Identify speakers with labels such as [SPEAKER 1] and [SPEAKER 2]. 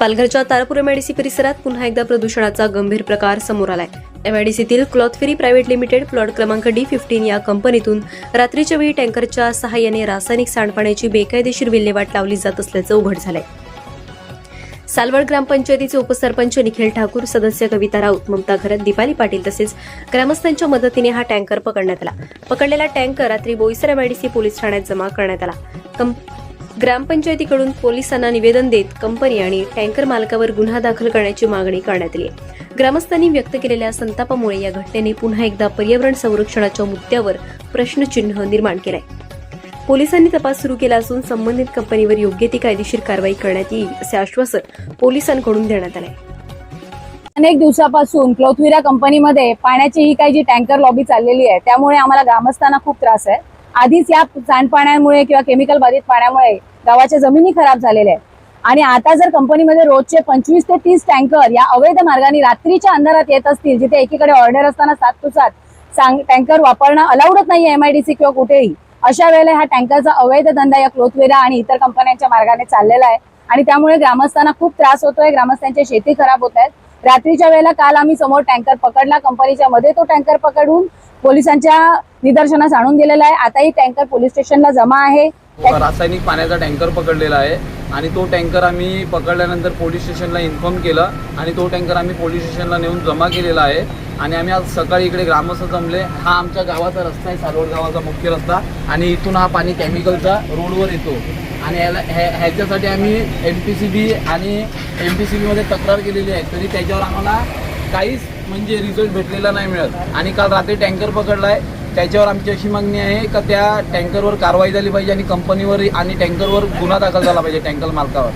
[SPEAKER 1] पालघरच्या तारापूर एमआयडीसी परिसरात पुन्हा एकदा प्रदूषणाचा गंभीर प्रकार समोर आलाय. एमआयडीसीतील क्लॉथफेरी प्रायव्हेट लिमिटेड प्लॉट क्रमांक डी फिफ्टीन या कंपनीतून रात्रीच्या वेळी टँकरच्या सहाय्याने रासायनिक सांडपाण्याची बेकायदेशीर विल्हेवाट लावली जात असल्याचं उघड झालंय. सालवड ग्रामपंचायतीचे उपसरपंच निखिल ठाकूर सदस्य कविता राऊत ममता घरत दीपाली पाटील तसेच ग्रामस्थांच्या मदतीने हा टँकर पकडण्यात आला. पकडलेला टँकर रात्री बोईसर एमआयडीसी पोलीस ठाण्यात जमा करण्यात आला. ग्रामपंचायतीकडून पोलिसांना निवेदन देत कंपनी आणि टँकर मालकावर गुन्हा दाखल करण्याची मागणी करण्यात आली ग्रामस्थांनी व्यक्त केलेल्या संतापामुळे या घटनेने पुन्हा एकदा पर्यावरण संरक्षणाच्या मुद्द्यावर प्रश्नचिन्ह निर्माण केलंय. पोलिसांनी तपास सुरू केला असून संबंधित कंपनीवर योग्य ती कायदेशीर कारवाई करण्यात येईल असे आश्वासन पोलिसांकडून देण्यात आले
[SPEAKER 2] अनेक दिवसापासून क्लोथविरा कंपनीमध्ये पाण्याची ही काही जी टँकर लॉबी चाललेली आहे त्यामुळे आम्हाला ग्रामस्थांना खूप त्रास आहे. आधीच या सांडपाण्यामुळे किंवा केमिकल बाधित पाण्यामुळे गावाच्या जमिनी खराब झालेल्या आहेत. आणि आता जर कंपनीमध्ये रोजचे पंचवीस ते तीस टँकर या अवैध मार्गाने रात्रीच्या अंधारात येत असतील जिथे एकीकडे ऑर्डर असताना सात टू सात टँकर वापरणं अलाउडच नाही एमआयडीसी किंवा कुठेही अशा वेळेला ह्या टँकरचा अवैध धंदा या क्लोथवेरा आणि इतर कंपन्यांच्या मार्गाने चाललेला आहे. आणि त्यामुळे ग्रामस्थांना खूप त्रास होतोय ग्रामस्थांच्या शेती खराब होत आहेत. रात्रीच्या वेळेला काल आम्ही समोर टँकर पकडला कंपनीच्या मध्ये तो टँकर पकडून पोलिसांच्या निदर्शनास आणून दिलेला आहे. आताही टँकर पोलीस स्टेशनला जमा आहे.
[SPEAKER 3] रासायनिक पाण्याचा टँकर पकडलेला आहे आणि तो टँकर आम्ही पकडल्यानंतर पोलीस स्टेशनला इन्फॉर्म केलं आणि तो टँकर आम्ही पोलीस स्टेशनला नेऊन जमा केलेला आहे. आणि आम्ही आज सकाळी इकडे ग्रामस्थ जमले. हा आमच्या गावाचा रस्ता आहे सालोड गावाचा मुख्य रस्ता. आणि इथून हा पाणी केमिकलचा रोडवर येतो. आणि याला ह्या- ह्याच्यासाठी आम्ही एम पी सी बी आणि एम पी सी बीमध्ये तक्रार केलेली आहे. तरी त्याच्यावर आम्हाला काहीच म्हणजे रिझल्ट भेटलेला नाही मिळत. आणि काल रात्री टँकर पकडलाय त्याच्यावर आमची अशी मागणी आहे का त्या टँकरवर कारवाई झाली पाहिजे आणि कंपनीवर आणि टँकरवर गुन्हा दाखल झाला पाहिजे टँकर मालकावर.